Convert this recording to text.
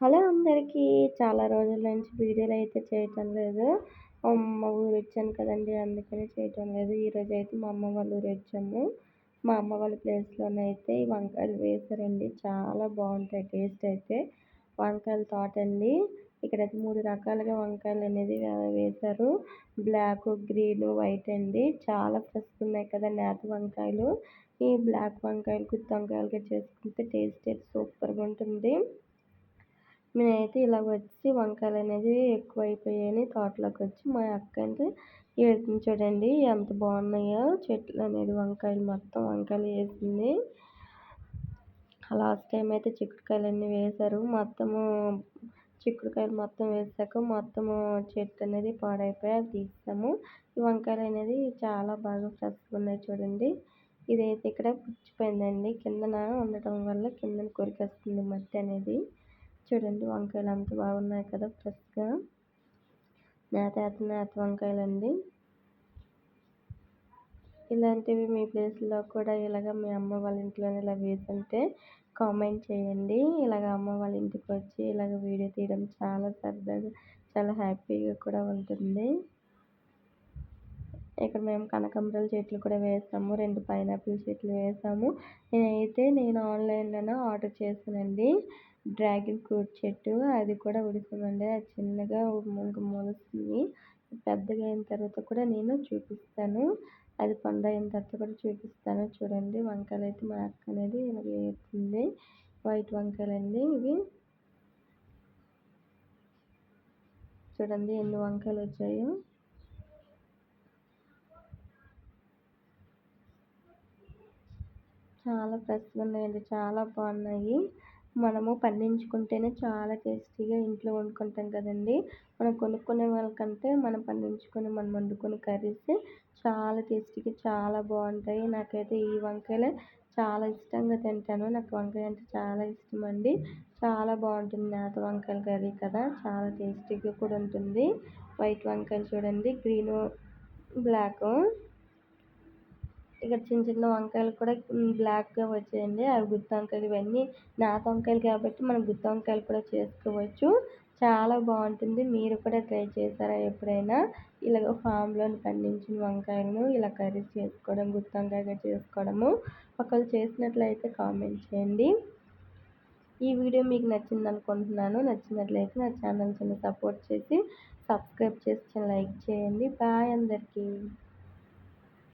Hello అందరికీ చాలా రోజుల నుంచి వీడియోలు అయితే చేయటం లేదు. అమ్మ ఊరు వచ్చాను కదండి అందుకని చేయటం లేదు. ఈరోజు అయితే మా అమ్మ వాళ్ళ ఊరు వచ్చాము. మా అమ్మ వాళ్ళ ప్లేస్లోనే అయితే ఈ వంకాయలు వేసారండి. చాలా బాగుంటాయి టేస్ట్ అయితే. వంకాయల తోట అండి. ఇక్కడైతే మూడు రకాలుగా వంకాయలు అనేది వేశారు. బ్లాక్ గ్రీన్ వైట్ అండి. చాలా ఫ్రెష్ ఉన్నాయి కదా నేత వంకాయలు. ఈ బ్లాక్ వంకాయలు గుత్తి వంకాయలుగా చేసుకుంటే టేస్ట్ అయితే సూపర్గా ఉంటుంది. నేనైతే ఇలా వచ్చి వంకాయలు అనేది ఎక్కువ అయిపోయాయని తోటలోకి వచ్చి మా అక్క అంటే వేసింది చూడండి ఎంత బాగున్నాయో చెట్లు అనేది వంకాయలు మొత్తం వంకాయలు వేసింది. లాస్ట్ టైం అయితే చిక్కుడుకాయలు అన్నీ వేశారు. మొత్తము చిక్కుడుకాయలు మొత్తం వేసాక మొత్తము చెట్టు అనేది పాడైపోయి అది తీసాము. ఈ వంకాయలు అనేది చాలా బాగా ఫ్రెష్గా ఉన్నాయి చూడండి. ఇదైతే ఇక్కడ పుచ్చిపోయిందండి. కిందన ఉండటం వల్ల కిందన కొరికేస్తుంది మట్టి అనేది. చూడండి వంకాయలు అంత బాగున్నాయి కదా ఫ్రెష్గా. నేత నేత వంకాయలు అండి ఇలాంటివి మీ ప్లేస్లో కూడా ఇలాగ మీ అమ్మ వాళ్ళ ఇంట్లోనే ఇలా వేసుంటే కామెంట్ చేయండి. ఇలాగ అమ్మ వాళ్ళ ఇంటికి వచ్చి ఇలాగ వీడియో తీయడం చాలా సరదాగా చాలా హ్యాపీగా కూడా ఉంటుంది. ఇక్కడ మేము కనకాంబరాల చెట్లు కూడా వేసాము రెండు పైనాపిల్ చెట్లు వేసాము నేనైతే నేను ఆన్లైన్లోనే ఆర్డర్ చేశానండి. డ్రాగన్ ఫ్రూట్ చెట్టు అది కూడా ఉడిసిందండి అది చిన్నగా ఇంకా మొలుస్తుంది. పెద్దగా అయిన తర్వాత కూడా నేను చూపిస్తాను. అది పండు అయిన తర్వాత కూడా చూపిస్తాను. చూడండి వంకాయలు అయితే మా అక్క అనేది వేస్తుంది. వైట్ వంకాయలు అండి ఇవి. చూడండి ఎన్ని వంకాయలు వచ్చాయో. చాలా ఫ్రెష్గా ఉన్నాయండి. చాలా బాగున్నాయి. మనము పండించుకుంటేనే చాలా టేస్టీగా ఇంట్లో వండుకుంటాం కదండి. మనం కొనుక్కునే వాళ్ళకంటే మనం పండించుకుని మనం వండుకుని కర్రీస్ చాలా టేస్టీగా చాలా బాగుంటాయి. నాకైతే ఈ వంకాయలే చాలా ఇష్టంగా తింటాను. నాకు వంకాయ అంటే చాలా ఇష్టం అండి. చాలా బాగుంటుంది నేత వంకాయల కర్రీ కదా. చాలా టేస్టీగా కూడా ఉంటుంది. వైట్ వంకాయలు చూడండి గ్రీను బ్లాక్. ఇక్కడ చిన్న చిన్న వంకాయలు కూడా బ్లాక్గా వచ్చాయండి. అవి గుత్తి వంకాయలు ఇవన్నీ నాత వంకాయలు కాబట్టి మనం గుత్తి వంకాయలు కూడా చేసుకోవచ్చు. చాలా బాగుంటుంది. మీరు కూడా ట్రై చేశారా ఎప్పుడైనా? ఇలాగ ఫామ్లో పండించిన వంకాయలను ఇలా కర్రీ చేసుకోవడం గుత్తి వంకాయగా చేసుకోవడము ఒకవేళ చేసినట్లయితే కామెంట్ చేయండి. ఈ వీడియో మీకు నచ్చింది అనుకుంటున్నాను. నచ్చినట్లయితే నా ఛానల్ చిన్న సపోర్ట్ చేసి సబ్స్క్రైబ్ చేసి లైక్ చేయండి. బాయ్ అందరికీ.